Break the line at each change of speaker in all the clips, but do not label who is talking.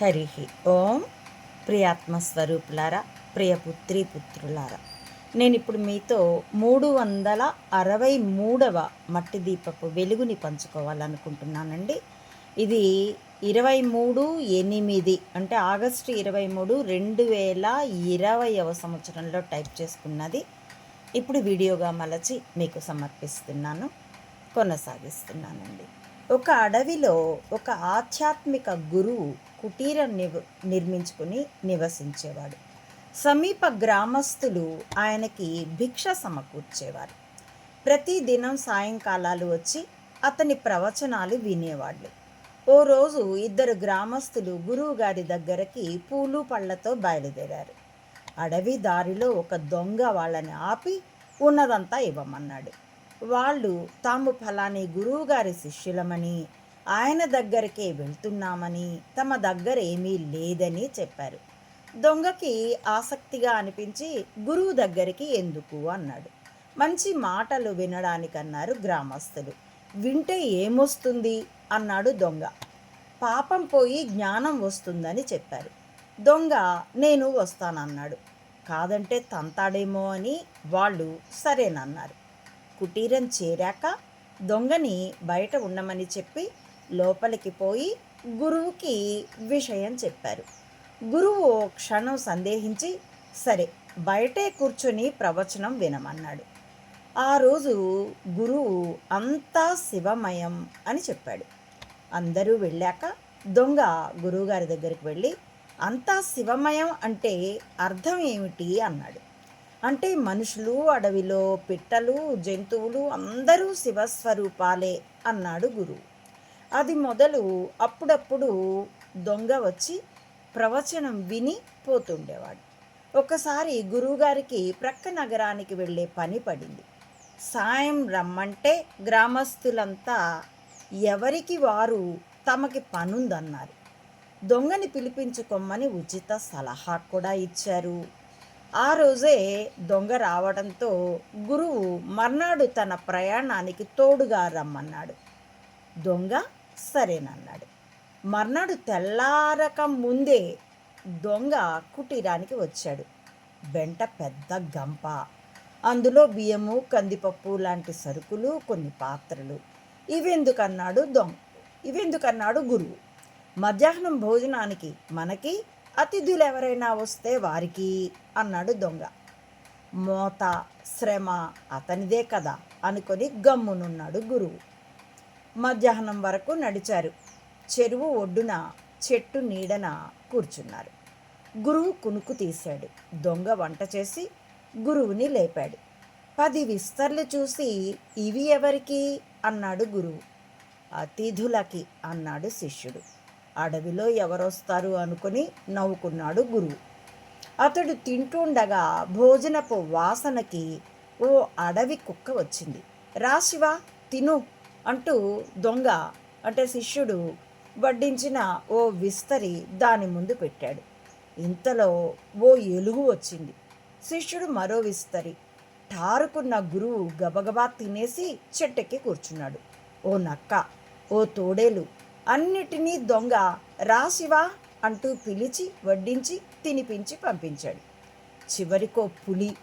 హరి ఓం ప్రియాత్మస్వరూపులారా ప్రియపుత్రి పుత్రులారా నేను ఇప్పుడు మీతో మూడు వందల అరవై మూడవ మట్టి దీపపు వెలుగుని పంచుకోవాలనుకుంటున్నానండి. ఇది ఇరవై మూడు ఎనిమిది అంటే ఆగస్టు ఇరవై మూడు రెండు వేల ఇరవైవ సంవత్సరంలో టైప్ చేసుకున్నది. ఇప్పుడు వీడియోగా మలచి మీకు సమర్పిస్తున్నాను కొనసాగిస్తున్నానండి. ఒక అడవిలో ఒక ఆధ్యాత్మిక గురువు కుటీరం నివ నిర్మించుకుని నివసించేవాడు. సమీప గ్రామస్తులు ఆయనకి భిక్ష సమకూర్చేవారు. ప్రతి దినం సాయంకాలాలు వచ్చి అతని ప్రవచనాలు వినేవాళ్ళు. ఓ రోజు ఇద్దరు గ్రామస్తులు గురువు గారి దగ్గరకి పూలు పళ్ళతో బయలుదేరారు. అడవి దారిలో ఒక దొంగ వాళ్ళని ఆపి ఉన్నదంతా ఇవ్వమన్నాడు. వాళ్ళు తాము ఫలాని గురువుగారి శిష్యులమని ఆయన దగ్గరికే వెళ్తున్నామని తమ దగ్గర ఏమీ లేదని చెప్పారు. దొంగకి ఆసక్తిగా అనిపించి గురువు దగ్గరికి ఎందుకు అన్నాడు. మంచి మాటలు వినడానికన్నారు గ్రామస్తులు. వింటే ఏమొస్తుంది? అన్నాడు దొంగ. పాపం పోయి జ్ఞానం వస్తుందని చెప్పారు. దొంగ నేను వస్తానన్నాడు. కాదంటే తంతాడేమో అని వాళ్ళు సరేనన్నారు. కుటీరం చేరాక దొంగని బయట ఉండమని చెప్పి లోపలికి పోయి గురువుకి విషయం చెప్పారు. గురువు ఓ క్షణం సందేహించి సరే బయటే కూర్చొని ప్రవచనం వినమన్నాడు. ఆ రోజు గురువు అంతా శివమయం అని చెప్పాడు. అందరూ వెళ్ళాక దొంగ గురువుగారి దగ్గరికి వెళ్ళి అంతా శివమయం అంటే అర్థం ఏమిటి? అన్నాడు. అంటే మనుషులు అడవిలో పిట్టలు జంతువులు అందరూ శివస్వరూపాలే అన్నాడు గురువు అది మొదలు అప్పుడప్పుడు దొంగ వచ్చి ప్రవచనం విని పోతుండేవాడు. ఒకసారి గురువుగారికి ప్రక్క నగరానికి వెళ్ళే పని పడింది. సాయం రమ్మంటే గ్రామస్తులంతా ఎవరికి వారు తమకి పనుందన్నారు. దొంగని పిలిపించుకోమని ఉచిత సలహా కూడా ఇచ్చారు. ఆ రోజే దొంగ రావడంతో గురువు మర్నాడు తన ప్రయాణానికి తోడుగా రమ్మన్నాడు. దొంగ సరేనన్నాడు. మర్నాడు తెల్లారక ముందే దొంగ కుటీరానికి వచ్చాడు. వెంట పెద్ద గంప. అందులో బియ్యము కందిపప్పు లాంటి సరుకులు కొన్ని పాత్రలు. ఇవెందుకన్నాడు దొంగ? ఇవెందుకన్నాడు గురువు? మధ్యాహ్నం భోజనానికి మనకి అతిథులు ఎవరైనా వస్తే వారికి? అన్నాడు దొంగ. మోత శ్రమ అతనిదే కదా అనుకొని గమ్మునున్నాడు గురువు. మధ్యాహ్నం వరకు నడిచారు. చెరువు ఒడ్డున చెట్టు నీడన కూర్చున్నారు. గురువు కునుకు తీశాడు. దొంగ వంట చేసి గురువుని లేపాడు. పది విస్తర్లు చూసి ఇవి ఎవరికి అన్నాడు గురువు. అతిథులకి అన్నాడు శిష్యుడు. అడవిలో ఎవరొస్తారు? అనుకుని నవ్వుకున్నాడు గురువు. అతడు తింటుండగా భోజనపు వాసనకి ఓ అడవి కుక్క వచ్చింది. రా శివ తిను అంటూ దొంగ అంటే శిష్యుడు వడ్డించిన ఓ విస్తరి దాని ముందు పెట్టాడు. ఇంతలో ఓ ఎలుగు వచ్చింది. శిష్యుడు మరో విస్తరి టారుకున్న గురువు గబగబా తినేసి చెట్టెక్కి కూర్చున్నాడు. ఓ నక్క ఓ తోడేలు అన్నిటినీ దొంగ రాశివా అంటూ పిలిచి వడ్డించి తినిపించి పంపించాడు. చివరికో పులి.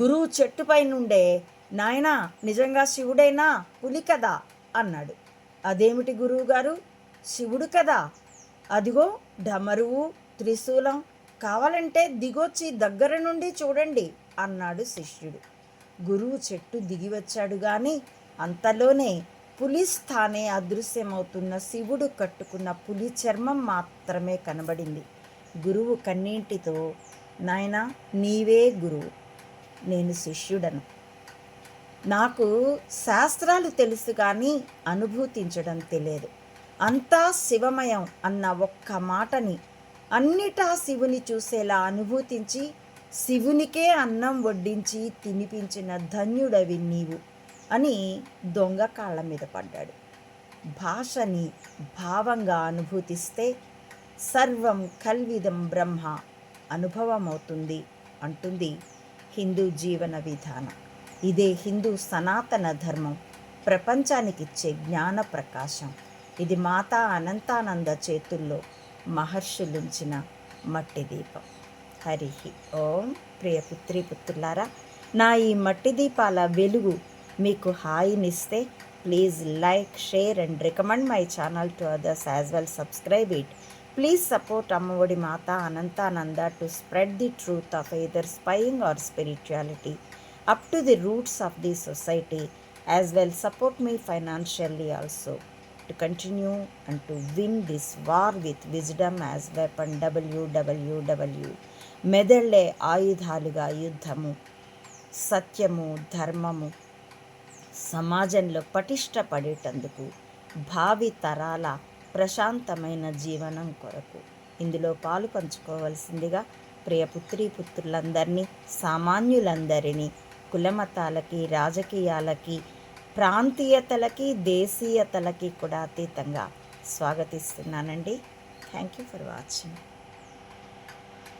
గురువు చెట్టుపై నుండే నాయనా నిజంగా శివుడైనా? పులి కదా? అన్నాడు. అదేమిటి గురువుగారు? శివుడు కదా? అదిగో ఢమరువు త్రిశూలం కావాలంటే దిగొచ్చి దగ్గర నుండి చూడండి అన్నాడు శిష్యుడు. గురువు చెట్టు దిగి వచ్చాడు కానీ అంతలోనే పులి స్థానే అదృశ్యమవుతున్న శివుడు కట్టుకున్న పులి చర్మం మాత్రమే కనబడింది. గురువు కన్నీటితో నాయన నీవే గురువు. నేను శిష్యుడను. నాకు శాస్త్రాలు తెలుసు కానీ అనుభూతించడం తెలియదు. అంతా శివమయం అన్న ఒక్క మాటని అన్నిటా శివుని చూసేలా అనుభూతించి శివునికే అన్నం వడ్డించి తినిపించిన ధన్యుడవి నీవు. అని దొంగ కాళ్ళ మీద పడ్డాడు. భాషని భావంగా అనుభూతిస్తే సర్వం కల్విదం బ్రహ్మ అనుభవం అవుతుంది అంటుంది హిందూ జీవన విధానం. ఇదే హిందూ సనాతన ధర్మం. ప్రపంచానికి ఇచ్చే జ్ఞాన ప్రకాశం. ఇది మాతా అనంతానంద చేతుల్లో మహర్షులుంచిన మట్టి దీపం. హరి ఓం. ప్రియ పుత్రి పుత్రులారా నా ఈ మట్టి దీపాల వెలుగు మీకు హాయినిస్తే please like share and recommend my channel to others as well subscribe it. Please support Ammaodi Mata Anantananda to spread the truth of either spying or spirituality up to the roots of the society as well support me financially also. To continue and to win this war with wisdom as weapon W W W మెదళ్ళే ఆయుధాలుగా యుద్ధము సత్యము ధర్మము సమాజంలో పటిష్టపడేటందుకు భావి తరాల ప్రశాంతమైన జీవనం కొరకు ఇందులో పాలు పంచుకోవలసిందిగా ప్రియపుత్రి పుత్రులందరినీ సామాన్యులందరినీ కులమతాలకి రాజకీయాలకి ప్రాంతీయతలకి దేశీయతలకి కూడా అతీతంగా స్వాగతిస్తున్నానండి. Thank you for watching